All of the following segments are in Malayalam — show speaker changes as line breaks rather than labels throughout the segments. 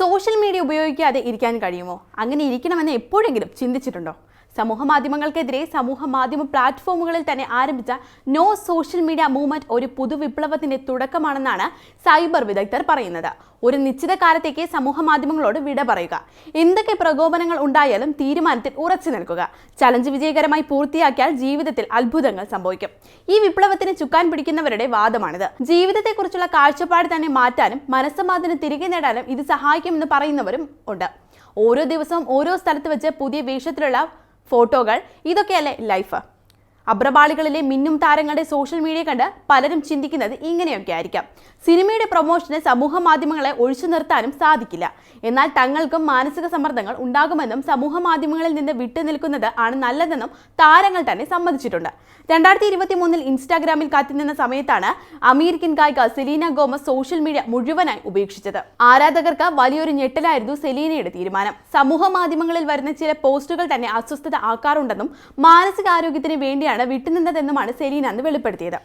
സോഷ്യൽ മീഡിയ ഉപയോഗിക്കാതെ ഇരിക്കാൻ കഴിയുമോ? അങ്ങനെ ഇരിക്കണമെന്ന് എപ്പോഴെങ്കിലും ചിന്തിച്ചിട്ടുണ്ടോ? സമൂഹ മാധ്യമങ്ങൾക്കെതിരെ സമൂഹ മാധ്യമ പ്ലാറ്റ്ഫോമുകളിൽ തന്നെ ആരംഭിച്ച നോ സോഷ്യൽ മീഡിയ മൂവ്മെന്റ് ഒരു പുതുവിപ്ലവത്തിന്റെ തുടക്കമാണെന്നാണ് സൈബർ വിദഗ്ധർ പറയുന്നത്. ഒരു നിശ്ചിത കാലത്തേക്ക് സമൂഹ മാധ്യമങ്ങളോട് വിട പറയുക. എന്തൊക്കെ പ്രകോപനങ്ങൾ ഉണ്ടായാലും തീരുമാനത്തിൽ ഉറച്ചു നിൽക്കുക. ചലഞ്ച് വിജയകരമായി പൂർത്തിയാക്കിയാൽ ജീവിതത്തിൽ അത്ഭുതങ്ങൾ സംഭവിക്കും. ഈ വിപ്ലവത്തിന് ചുക്കാൻ പിടിക്കുന്നവരുടെ വാദമാണിത്. ജീവിതത്തെക്കുറിച്ചുള്ള കാഴ്ചപ്പാട് തന്നെ മാറ്റാനും മനസ്സമാധാനം തിരികെ നേടാനും ഇത് സഹായിക്കുമെന്ന് പറയുന്നവരും ഉണ്ട്. ഓരോ ദിവസവും ഓരോ സ്ഥലത്ത് വെച്ച് പുതിയ വേഷത്തിലുള്ള ഫോട്ടോകൾ ഇതൊക്കെയല്ലേ ലൈഫ് അബ്രപാളികളിലെ മിന്നും താരങ്ങളുടെ സോഷ്യൽ മീഡിയ കണ്ട് പലരും ചിന്തിക്കുന്നത് ഇങ്ങനെയൊക്കെ ആയിരിക്കാം. സിനിമയുടെ പ്രൊമോഷന് സമൂഹ മാധ്യമങ്ങളെ ഒഴിച്ചു നിർത്താനും സാധിക്കില്ല. എന്നാൽ തങ്ങൾക്കും മാനസിക സമ്മർദ്ദങ്ങൾ ഉണ്ടാകുമെന്നും സമൂഹ മാധ്യമങ്ങളിൽ നിന്ന് വിട്ടുനിൽക്കുന്നത് ആണ് നല്ലതെന്നും താരങ്ങൾ തന്നെ സമ്മതിച്ചിട്ടുണ്ട്. രണ്ടായിരത്തി ഇരുപത്തി മൂന്നിൽ ഇൻസ്റ്റാഗ്രാമിൽ കാത്തിനിന്ന സമയത്താണ് അമേരിക്കൻ ഗായിക സെലീന ഗോമസ് സോഷ്യൽ മീഡിയ മുഴുവനായി ഉപേക്ഷിച്ചത്. ആരാധകർക്ക് വലിയൊരു ഞെട്ടലായിരുന്നു സെലീനയുടെ തീരുമാനം. സമൂഹ മാധ്യമങ്ങളിൽ വരുന്ന ചില പോസ്റ്റുകൾ തന്നെ അസ്വസ്ഥത ആക്കാറുണ്ടെന്നും മാനസികാരോഗ്യത്തിന് വേണ്ടിയാണ് വിട്ടുനിന്നതെന്നുമാണ് സെലീന അന്ന് വെളിപ്പെടുത്തിയത്.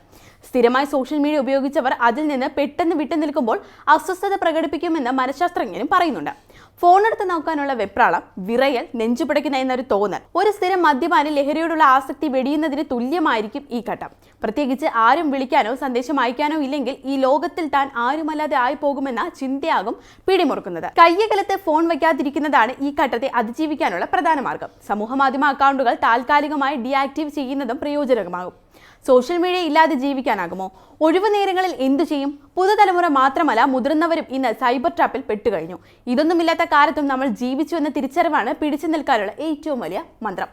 സ്ഥിരമായി സോഷ്യൽ മീഡിയ ഉപയോഗിച്ചവർ അതിൽ നിന്ന് പെട്ടെന്ന് വിട്ടുനിൽക്കുമ്പോൾ അസ്വസ്ഥത പ്രകടിപ്പിക്കുമെന്ന് മനഃശാസ്ത്രജ്ഞരും പറയുന്നുണ്ട്. ഫോണെടുത്ത് നോക്കാനുള്ള വെപ്രാളം വിറയൽ നെഞ്ചുപിടയ്ക്കുന്ന എന്നൊരു തോന്നൽ. ഒരു സ്ഥിരം മദ്യപാനി ലഹരിയോടുള്ള ആസക്തി വെടിയുന്നതിന് തുല്യമായിരിക്കും ഈ ഘട്ടം. പ്രത്യേകിച്ച് ആരും വിളിക്കാനോ സന്ദേശം അയക്കാനോ ഇല്ലെങ്കിൽ ഈ ലോകത്തിൽ താൻ ആരുമല്ലാതെ ആയി പോകുമെന്ന ചിന്തയാകും പിടിമുറുക്കുന്നത്. കയ്യകലത്ത് ഫോൺ വയ്ക്കാതിരിക്കുന്നതാണ് ഈ ഘട്ടത്തെ അതിജീവിക്കാനുള്ള പ്രധാന മാർഗം. സമൂഹ മാധ്യമ അക്കൗണ്ടുകൾ താൽക്കാലികമായി ഡീആക്റ്റീവ് ചെയ്യുന്നതും പ്രയോജനകമാകും. സോഷ്യൽ മീഡിയ ഇല്ലാതെ ജീവിക്കാനാകുമോ? ഒഴിവു നേരങ്ങളിൽ എന്തു ചെയ്യും? പുതുതലമുറ മാത്രമല്ല മുതിർന്നവരും ഇന്ന് സൈബർ ട്രാപ്പിൽ പെട്ടുകഴിഞ്ഞു. ഇതൊന്നുമില്ലാത്ത കാലത്തും നമ്മൾ ജീവിച്ചു എന്ന തിരിച്ചറിവാണ് പിടിച്ചു നിൽക്കാനുള്ള ഏറ്റവും വലിയ മന്ത്രം.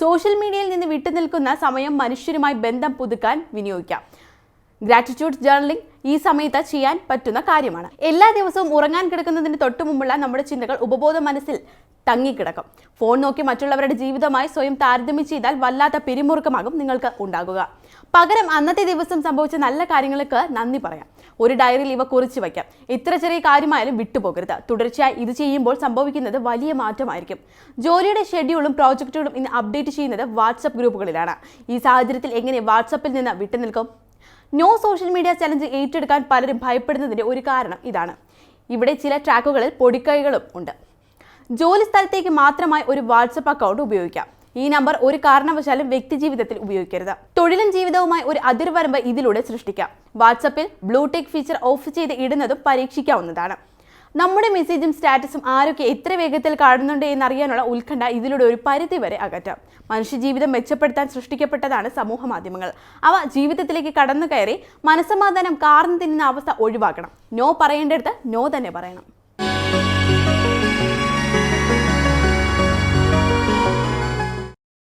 സോഷ്യൽ മീഡിയയിൽ നിന്ന് വിട്ടുനിൽക്കുന്ന സമയം മനുഷ്യരുമായി ബന്ധം പുതുക്കാൻ വിനിയോഗിക്കാം. ഗ്രാറ്റിറ്റ്യൂഡ് ജേർണലിംഗ് ഈ സമയത്ത് ചെയ്യാൻ പറ്റുന്ന കാര്യമാണ്. എല്ലാ ദിവസവും ഉറങ്ങാൻ കിടക്കുന്നതിന് തൊട്ടു മുമ്പുള്ള നമ്മുടെ ചിന്തകൾ ഉപബോധ മനസ്സിൽ തങ്ങിക്കിടക്കും. ഫോൺ നോക്കി മറ്റുള്ളവരുടെ ജീവിതമായി സ്വയം താരതമ്യം ചെയ്താൽ വല്ലാത്ത പിരിമുറുക്കമാകും നിങ്ങൾക്ക് ഉണ്ടാകുക. പകരം അന്നത്തെ ദിവസം സംഭവിച്ച നല്ല കാര്യങ്ങൾക്ക് നന്ദി പറയാം. ഒരു ഡയറിയിൽ ഇവ കുറിച്ച് വയ്ക്കാം. എത്ര ചെറിയ കാര്യമായാലും വിട്ടുപോകരുത്. തുടർച്ചയായി ഇത് ചെയ്യുമ്പോൾ സംഭവിക്കുന്നത് വലിയ മാറ്റമായിരിക്കും. ജോലിയുടെ ഷെഡ്യൂളും പ്രോജക്റ്റുകളും ഇന്ന് അപ്ഡേറ്റ് ചെയ്യുന്നത് വാട്സപ്പ് ഗ്രൂപ്പുകളിലാണ്. ഈ സാഹചര്യത്തിൽ എങ്ങനെ വാട്സപ്പിൽ നിന്ന് വിട്ടുനിൽക്കും? നോ സോഷ്യൽ മീഡിയ ചലഞ്ച് ഏറ്റെടുക്കാൻ പലരും ഭയപ്പെടുന്നതിന്റെ ഒരു കാരണം ഇതാണ്. ഇവിടെ ചില ട്രാക്കുകളിൽ പൊടിക്കൈകളും ഉണ്ട്. ജോലി സ്ഥലത്തേക്ക് മാത്രമായി ഒരു വാട്സപ്പ് അക്കൗണ്ട് ഉപയോഗിക്കാം. ഈ നമ്പർ ഒരു കാരണവശാലും വ്യക്തി ജീവിതത്തിൽ ഉപയോഗിക്കരുത്. തൊഴിലും ജീവിതവുമായി ഒരു അതിർവരമ്പ് ഇതിലൂടെ സൃഷ്ടിക്കാം. വാട്സപ്പിൽ ബ്ലൂടെക് ഫീച്ചർ ഓഫ് ചെയ്ത് ഇടുന്നതും പരീക്ഷിക്കാവുന്നതാണ്. നമ്മുടെ മെസ്സേജും സ്റ്റാറ്റസും ആരൊക്കെ എത്ര വേഗത്തിൽ കാണുന്നുണ്ട് എന്നറിയാനുള്ള ഉത്കണ്ഠ ഇതിലൂടെ ഒരു പരിധി വരെ അകറ്റാം. മനുഷ്യജീവിതം മെച്ചപ്പെടുത്താൻ സൃഷ്ടിക്കപ്പെട്ടതാണ് സമൂഹ മാധ്യമങ്ങൾ. അവ ജീവിതത്തിലേക്ക് കടന്നു കയറി മനസ്സമാധാനം കാർന്നു തിന്നുന്ന അവസ്ഥ ഒഴിവാക്കണം. നോ പറയേണ്ടടുത്ത് നോ തന്നെ പറയണം.